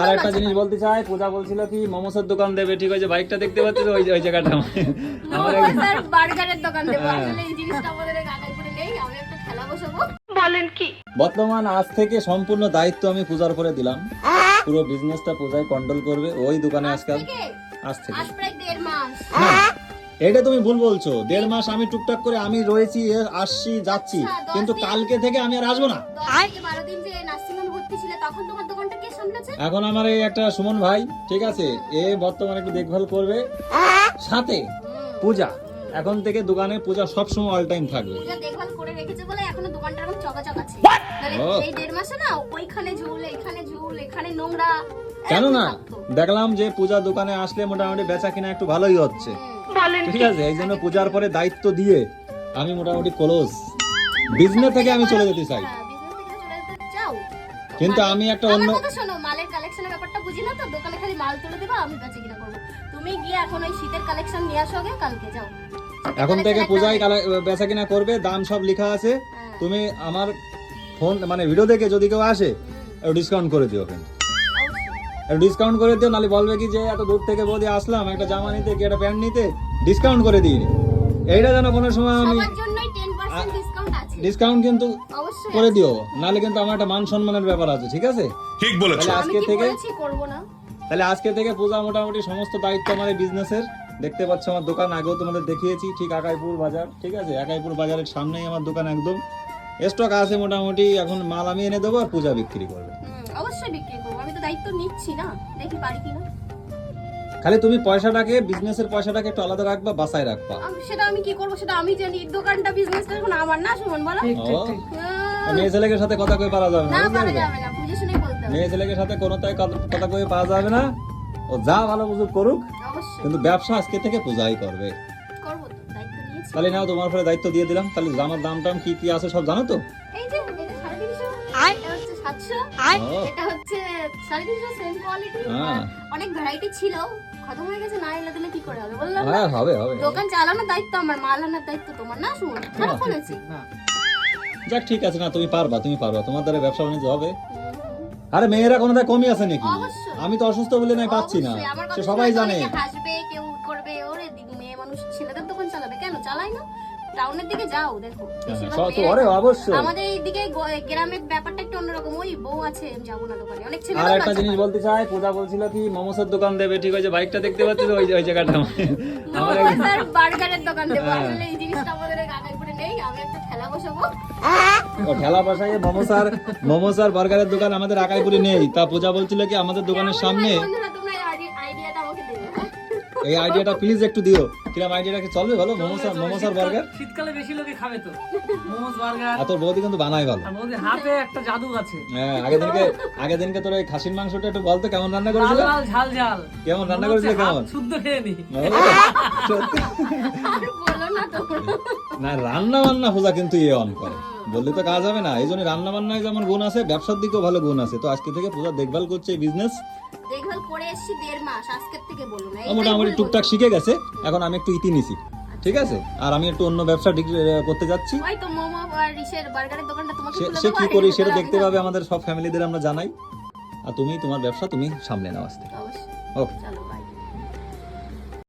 আর একটা জিনিস বলতে চাই পূজা বলছিল কি মোমোসের দোকান দেবে ঠিক আছে? বাইকটা দেখতে পাচ্ছি ওই ওই জায়গাটা আমার। বার্গারের দোকান দেবো। হ্যাঁ। আসলে এই জিনিসটা আমাদের গাগাইপুরে নেই আমি একটা খেলা বসাবো। বর্তমান আজ থেকে সম্পূর্ণ দায়িত্ব আমি পূজার উপরে দিলাম। পুরো বিজনেসটা পূজায় কন্ট্রোল করবে। ওই দোকানে আজকাল আজ থেকে? আজ প্রায় দেড় মাস। এটা তুমি ভুল বলছো। দেড় মাস আমি টুকটাক করে আমি রয়েছি এ আসছি যাচ্ছি। আচ্ছা, কিন্তু কালকে থেকে আমি আর আসব না। এখন আমার এই একটা সুমন ভাই ঠিক আছে এ বর্তমানে একটু দেখভাল করবে। সাথে পূজা। এখন থেকে দোকানে পূজা সব সময় অল টাইম থাকবে। পূজা দেখভাল করে রেখেছে বলে এখনও দোকানটা এরকম চকাচক আছে। ও। এই দেড় মাসে না ওইখানে ঝুল এখানে ঝুল এখানে নোংরা কেন না দেখলাম যে পূজা দোকানে আসলে মোটামুটি বেচা কিনা একটু ভালোই হচ্ছে। ঠিক আছে এই জন্য পূজার পরে দায়িত্ব দিয়ে আমি মোটামুটি ক্লোজ বিজনেস থেকে আমি চলে যেতে চাই। হ্যাঁ, business থেকে চলে যেতে চাও? কিন্তু আমি একটা অন্য কথা শোনো মালের কালেকশনের ব্যাপারটা বুঝি না তো? দোকানে খালি মাল তুলে দেবো আমি বেচে কিনা করব। তুমি গিয়ে এখন ওই শীতের কালেকশন নিয়ে আসো আগে কালকে যাও। এখন থেকে পূজায় কালা- বেচা কিনা করবে দাম সব লেখা আছে। হ্যাঁ। তুমি আমার ফোন মানে ভিডিও দেখে যদি কেউ আসে ডিসকাউন্ট করে দিও কিন্তু। ডিসকাউন্ট করে দিও নালে বলবে কি যে এত দূর থেকে বৌদি আসলাম একটা জামা নিতে কি একটা প্যান্ট নিতে? ডিসকাউন্ট করে দিই এইটা যেন কোনো সময় আমি ডিসকাউন্ট কিন্তু করে দিও। নালে কিন্তু আমার একটা মান সম্মানের ব্যাপার আছে ঠিক আছে? ঠিক বলেছ। আজকে থেকে বলেছি করব না? তাহলে আজকে থেকে পূজা মোটামুটি সমস্ত দায়িত্ব আমার এই বিজনেসের দেখতে পাচ্ছ আমার দোকান আগেও তোমাদের দেখিয়েছি ঠিক আকাইপুর বাজার ঠিক আছে? আকাইপুর বাজারের সামনেই আমার দোকান একদম। স্টক আছে মোটামুটি এখন মাল আমি এনে দেবো আর পূজা বিক্রি করবে। দায়িত্ব নিচ্ছি না। দেখি পারি কিনা। খালি তুমি পয়সাটাকে বিজনেসের পয়সাটাকে একটু আলাদা রাখবা বাসায় রাখবা। সেটা আমি কি করব? সেটা আমি জানি দোকানটা বিজনেসটা এখন আমার না সুমন বলো? হ্যাঁ, মেয়ে ছেলেকে সাথে কথা কয়ে পারা যাবে না না পারা যাবে না বুঝে শুনে বলতে হবে। মেয়ে ছেলেকে সাথে কোনোটাই কথা কথা কয়ে পাওয়া যাবে না। ও যা ভালো বুঝুক করুক। কিন্তু ব্যবসা আজকে থেকে পূজাই করবে। করব তো দায়িত্ব নিয়েছি। তাহলে নাও তোমার উপরে দায়িত্ব দিয়ে দিলাম। তাহলে জামার দাম টাম কি কি আছে সব জানো তো? এই যে সাতশো ও, এটা হচ্ছে সাড়ে তিনশো সেম কোয়ালিটি হ্যাঁ। অনেক ভ্যারাইটি ছিল। খতম হয়ে গেছে না এলে দিলে কি করে হবে? বললাম হ্যাঁ হবে হবে। দোকান চালানোর দায়িত্ব আমার মাল আনার দায়িত্ব তোমার না শুন? খারাপ বলেছি। যাক ঠিক আছে না তুমি পারবা তুমি পারবা। তোমার দ্বারা ব্যবসা বাণিজ্য হবে। আরে মেয়েরা কোনো কমই আছে নাকি? আমি তো অসুস্থ বলে নাই পাচ্ছি না। সে সবাই জানে। হাসবে কেউ করবে ওরে দিদি মেয়ে মানুষ ছেলেদের দোকান চালাবে। কেন? চালাই না। টাউনের দিকে যাও দেখো। অবশ্যই। আমাদের এইদিকে গ- গ্রামের ব্যাপারটা একটু অন্যরকম। ওই বউ আছে যাব না দোকানে। অনেক ছেলে আর একটা জিনিস বলতে চাই পূজা বলছিল কি মোমোসের দোকান দেবে ঠিক আছে? বাইকটা দেখতে পাচ্ছি তো ওই ওই জায়গাটা আমার। স্যার বার্গারের দোকান দেবো। হ্যাঁ। আসলে এই জিনিসটা আমাদের নেই আমি একটা বসাবো। ও ঠেলা মোমোস আর মোমোস আর বার্গারের দোকান আমাদের আকাইপুরে নেই। তা পূজা বলছিল কি আমাদের দোকানের সামনে হ্যাঁ? এই আইডিয়াটা প্লিজ একটু দিও। কিরম আইডিয়াটা কি চলবে ভালো মোমোস আর মোমোস আর বার্গার? শীতকালে বেশি লোকে খাবে তো। মোমোস বার্গার। আর তোর বৌদি কিন্তু বানায় ভালো আর ওদের হাতে একটা জাদু আছে। হ্যাঁ আগে দিনকে আগে দিনকে তোর এই খাসির মাংসটা একটু বলতো কেমন রান্না করেছিল? লাল ঝাল ঝাল। কেমন রান্না করেছিল কেমন? শুদ্ধ খেয়ে নি। সত্যি। বলো না তো। না রান্না বান্না হোজা কিন্তু ইয়ে অন করে। বললে তো কাজ হবে না। এই জন্য রান্না বান্নায় যেমন গুণ আছে ব্যবসার দিকেও ভালো গুণ আছে। তো আজকে থেকে পূজা দেখভাল করছে এই বিজনেস দেখভাল করে এসেছি দেড় মাস আজকের থেকে বলো না মোটামুটি টুকটাক শিখে গেছে এখন আমি একটু ইতি নিছি। ঠিক আছে? আর আমি একটু অন্য ব্যবসা করতে যাচ্ছি। ওই তো মোমো আর ইসের বার্গারের দোকানটা তোমাকে সে কি করি সেটা দেখতে পাবে আমাদের সব ফ্যামিলিদের আমরা জানাই। আর তুমি তোমার ব্যবসা তুমি সামলে নাও আজকে। অবশ্যই। ওকে.